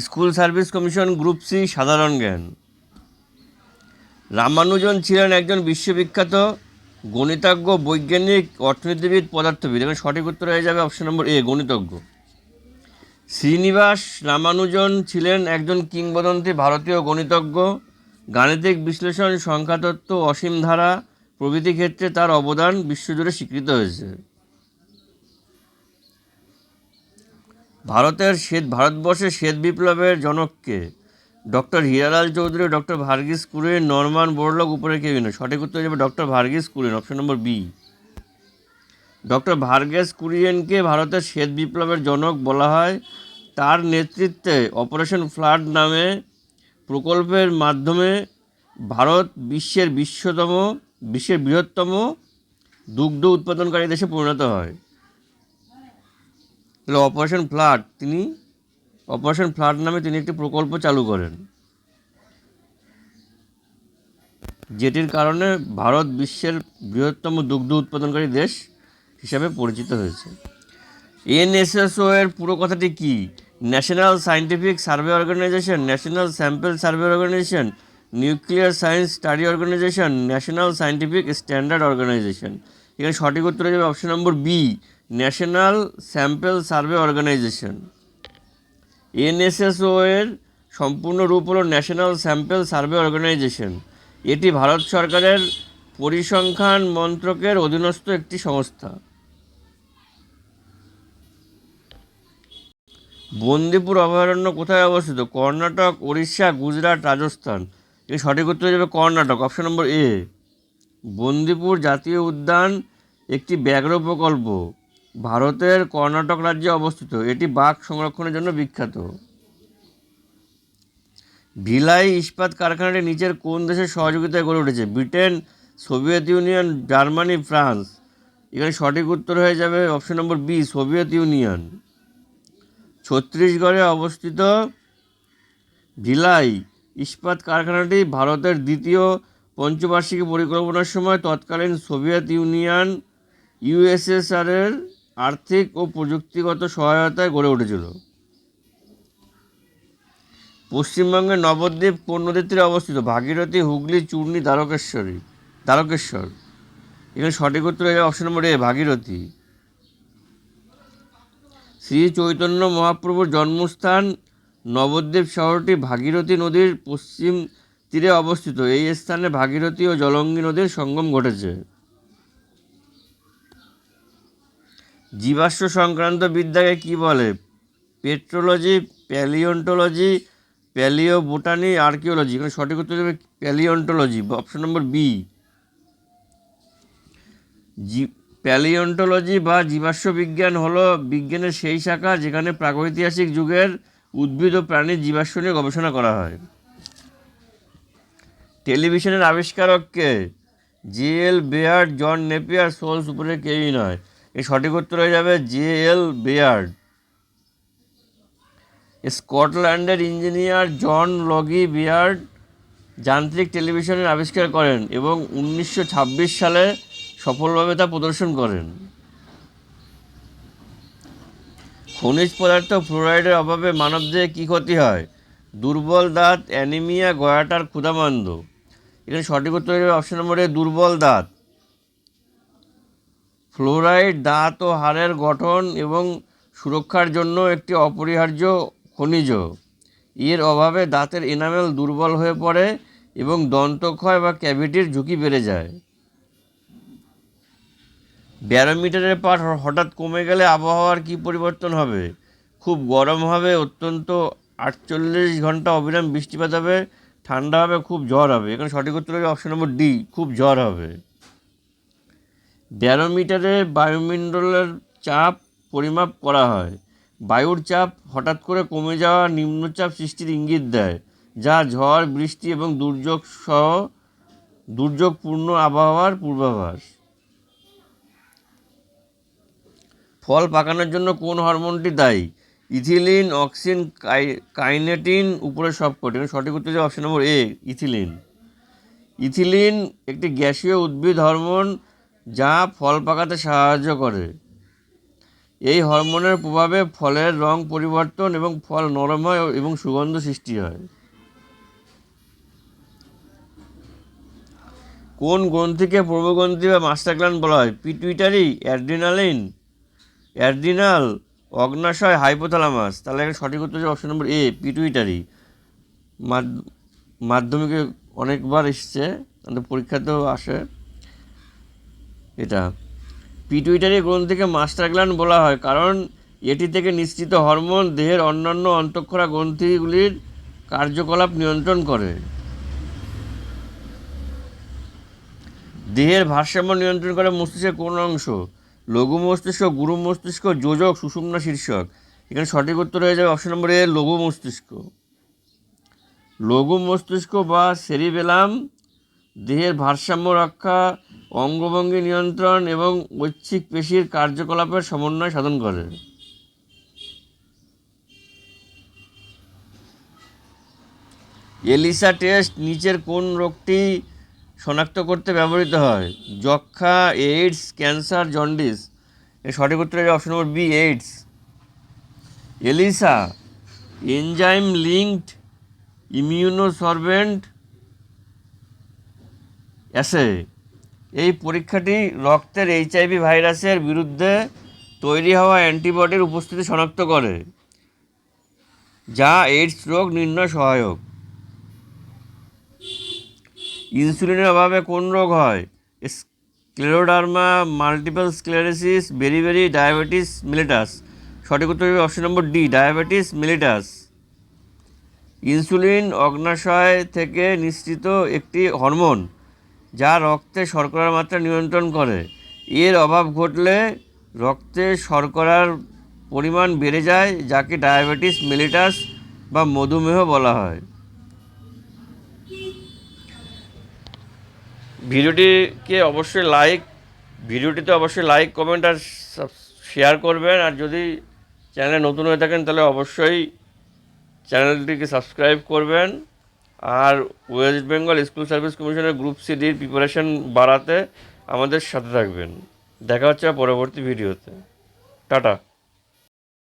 School service commission group C, সাধারণ জ্ঞান। রামানুজন ছিলেন একজন বিশ্ববিখ্যাত গণিতজ্ঞ, বৈজ্ঞানিক, অর্থনীতিবিদ, পদার্থবিদ। এবং সঠিক উত্তর হয়ে যাবে অপশন নম্বর এ গণিতজ্ঞ। শ্রীনিবাস রামানুজন ছিলেন একজন কিংবদন্তি, ভারতীয় গণিতজ্ঞ। গাণিতিক বিশ্লেষণ, সংখ্যাতত্ত্ব, অসীম ধারা প্রভৃতি ক্ষেত্রে তার অবদান বিশ্বজুড়ে স্বীকৃত হয়েছে। ভারতের শ্বেত, ভারতবর্ষের শ্বেত বিপ্লবের জনককে doctor Hiralal Chowdhury doctor Verghese Kurien, Norman Borlaug উপরে কেউ সঠিক উত্তর যাবে doctor Verghese Kurien option number B doctor Verghese কুরিয়েনকে ভারতের শ্বেত বিপ্লবের জনক বলা হয়। তার নেতৃত্বে অপারেশন ফ্লাড নামে প্রকল্পের মাধ্যমে ভারত বিশ্বের বিশ্বতম, বিশ্বের বৃহত্তম দুগ্ধ উৎপাদনকারী দেশে পরিণত হয়। তাহলে অপারেশন ফ্লাড তিনি অপারেশন ফ্লাড নামে তিনি একটি প্রকল্প চালু করেন। যেটির কারণে ভারত বিশ্বের বৃহত্তম দুগ্ধ উৎপাদনকারী দেশ হিসাবে পরিচিত হয়েছে। এনএসএসও এর পুরো কথাটি কি? National scientific survey organisation national sample survey organisation nuclear science study organisation national scientific standard organisation এখানে সঠিক উত্তর হয়ে যাবে option number B national sample survey organisation. NSSO এর সম্পূর্ণ রূপ হলো ন্যাশনাল স্যাম্পল সার্ভে অর্গানাইজেশন। এটি ভারত সরকারের পরিসংখ্যান মন্ত্রকের অধীনস্থ একটি সংস্থা। বন্দিপুর অভয়ারণ্য কোথায় অবস্থিত? কর্ণাটক উড়িষ্যা গুজরাট, রাজস্থান। এর সঠিক উত্তর হয়ে যাবে Karnataka, option number A. Bandipur জাতীয় উদ্যান একটি ব্যাঘ্র প্রকল্প। ভারতের কর্ণাটক রাজ্যে অবস্থিত। এটি বাঘ সংরক্ষণের জন্য বিখ্যাত। ভিলাই ইস্পাত কারখানাটি নিচের কোন দেশের সহযোগিতায় গড়ে উঠেছে? Britain, Soviet Union, Germany, France. এখানে সঠিক উত্তর হয়ে যাবে option number B, Soviet Union. ছত্তিশগড়ে অবস্থিত ভিলাই ইস্পাত কারখানাটি ভারতের দ্বিতীয় পঞ্চবার্ষিকী পরিকল্পনার সময় তৎকালীন সোভিয়েত ইউনিয়ন ইউএসএসআরের আর্থিক ও প্রযুক্তিগত সহায়তায় গড়ে উঠেছিল। পশ্চিমবঙ্গের নবদ্বীপ কোন নদীর তীরে অবস্থিত? ভাগীরথী, হুগলি, চূর্ণী, দ্বারকেশ্বরী, দ্বারকেশ্বর। এখানে সঠিক উত্তর হয়ে যাবে option number A Bhagirathi. Shri Chaitanya মহাপ্রভুর জন্মস্থান নবদ্বীপ শহরটি ভাগীরথী নদীর পশ্চিম তীরে অবস্থিত। এই স্থানে ভাগীরথী ও জলঙ্গি নদীর সঙ্গম ঘটেছে। জীবাশ্ম সংক্রান্ত বিদ্যাকে কি বলে? Petrology, palaeontology palaeo botany archaeology. এখানে সঠিক উত্তর দেবে প্যালিওন্টোলজি, অপশন নম্বর বি। জি, প্যালিওন্টোলজি বা জীবাশ্ম বিজ্ঞান হলো বিজ্ঞানের সেই শাখা যেখানে প্রাগৈতিহাসিক যুগের উদ্ভিদ ও প্রাণীর জীবাশ্ম নিয়ে গবেষণা করা হয়। টেলিভিশনের আবিষ্কারককে J L Baird, John Napier, sols উপরে কেউই নয়। এর সঠিক উত্তর হয়ে যাবে জে এল বেয়ার্ড। স্কটল্যান্ডের ইঞ্জিনিয়ার জন লগি বিয়ার্ড যান্ত্রিক টেলিভিশনের আবিষ্কার করেন এবং উনিশশো ছাব্বিশ সালে সফলভাবে তা প্রদর্শন করেন। খনিজ পদার্থ ফ্লোরাইডের অভাবে মানবদেহে কী ক্ষতি হয়? দুর্বল দাঁত, অ্যানিমিয়া, গয়াটার ক্ষুধামান্দ। এখানে সঠিক উত্তর অপশন নম্বরে দুর্বল দাঁত। ফ্লোরাইড দাঁত ও হাড়ের গঠন এবং সুরক্ষার জন্য একটি অপরিহার্য খনিজ। এর অভাবে দাঁতের এনামেল দুর্বল হয়ে পড়ে এবং দন্তক্ষয় বা ক্যাভিটির ঝুঁকি বেড়ে যায়। ব্যারোমিটারের পাঠ হঠাৎ কমে গেলে আবহাওয়ার কী পরিবর্তন হবে? খুব গরম হবে, অত্যন্ত আটচল্লিশ ঘণ্টা অবিরাম বৃষ্টিপাত হবে, ঠান্ডা হবে, খুব জ্বর হবে। এখানে সঠিক উত্তর হবে অপশন নম্বর ডি, খুব জ্বর হবে। ব্যারোমিটারে বায়ুমণ্ডলের চাপ পরিমাপ করা হয়। বায়ুর চাপ হঠাৎ করে কমে যাওয়া নিম্নচাপ সৃষ্টির ইঙ্গিত দেয়, যা ঝড়, বৃষ্টি এবং দুর্যোগ সহ দুর্যোগপূর্ণ আবহাওয়ার পূর্বাভাস। ফল পাকানোর জন্য কোন হরমোনটি দায়ী? ইথিলিন, অক্সিন কাইনেটিন উপরে সবকটি সঠিক উত্তর হচ্ছে option number A, ethylene. Ethylene একটি গ্যাসীয় উদ্ভিদ হরমোন যা ফল পাকাতে সাহায্য করে। এই হরমোনের প্রভাবে ফলের রং পরিবর্তন এবং ফল নরম হয় এবং সুগন্ধ সৃষ্টি হয়। কোন গ্রন্থিকে প্রবগ্রন্থি বা মাস্টার গ্ল্যান্ড বলা হয়? পিটুইটারি, অ্যাড্রিনালিন, অ্যাড্রিনাল, অগ্নাশয়, হাইপোথ্যালামাস। তাহলে এখানে সঠিক উত্তর হচ্ছে অপশন নম্বর এ, পিটুইটারি। মাধ্যমিকে অনেকবার এসছে পরীক্ষাতেও আসে। এটা। পিটুইটারি গ্রন্থিকে মাস্টার গ্ল্যান্ড বলা হয়, কারণ এটি থেকে নিশ্চিত হরমোন, দেহের অন্যান্য অন্তঃক্ষরা গ্রন্থিগুলির কার্যকলাপ নিয়ন্ত্রণ করে। দেহের ভারসাম্য নিয়ন্ত্রণ করে মস্তিষ্কের কোন অংশ, লঘু মস্তিষ্ক, গুরু মস্তিষ্ক, যোজক, সুষুম্না শীর্ষক। এখানে সঠিক উত্তর হয়ে যাবে অপশন নম্বর এ, লঘু মস্তিষ্ক। লঘু মস্তিষ্ক বা সেরিবেলাম, দেহের ভারসাম্য রক্ষা অঙ্গভঙ্গি নিয়ন্ত্রণ এবং ঐচ্ছিক পেশির কার্যকলাপের সমন্বয় সাধন করে। এলিসা টেস্ট নিচের কোন রোগটি শনাক্ত করতে ব্যবহৃত হয়? যক্ষা এইডস, ক্যান্সার, জন্ডিস। এর সঠিক উত্তর হচ্ছে option number B, AIDS. ELISA, enzyme linked immunosorbent assay. এই পরীক্ষাটি রক্তের এইচআইভি ভাইরাসের বিরুদ্ধে তৈরি হওয়া অ্যান্টিবডির উপস্থিতি শনাক্ত করে, যা এইডস রোগ নির্ণয় সহায়ক। ইনসুলিনের অভাবে কোন রোগ হয়? Scleroderma, multiple sclerosis beriberi diabetes, mellitus. সঠিক উত্তর হবে option number D, diabetes, mellitus. Insulin অগ্নাশয় থেকে নিঃসৃত একটি হরমোন। যা রক্তে শর্করার মাত্রা নিয়ন্ত্রণ করে। এর অভাব ঘটলে রক্তে শর্করার পরিমাণ বেড়ে যায়, যাকে ডায়াবেটিস, মেলিটাস বা মধুমেহ বলা হয়। ভিডিওটিকে অবশ্যই লাইক, ভিডিওটিতে অবশ্যই লাইক, কমেন্ট আর শেয়ার করবেন। আর যদি চ্যানেলে নতুন হয়ে থাকেন, তাহলে অবশ্যই চ্যানেলটিকে সাবস্ক্রাইব করবেন। আর ওয়েস্ট বেঙ্গল স্কুল সার্ভিস কমিশনের গ্রুপ সিডির প্রিপারেশন বাড়াতে আমাদের সাথে থাকবেন। দেখা হচ্ছে পরবর্তী ভিডিওতে। টাটা।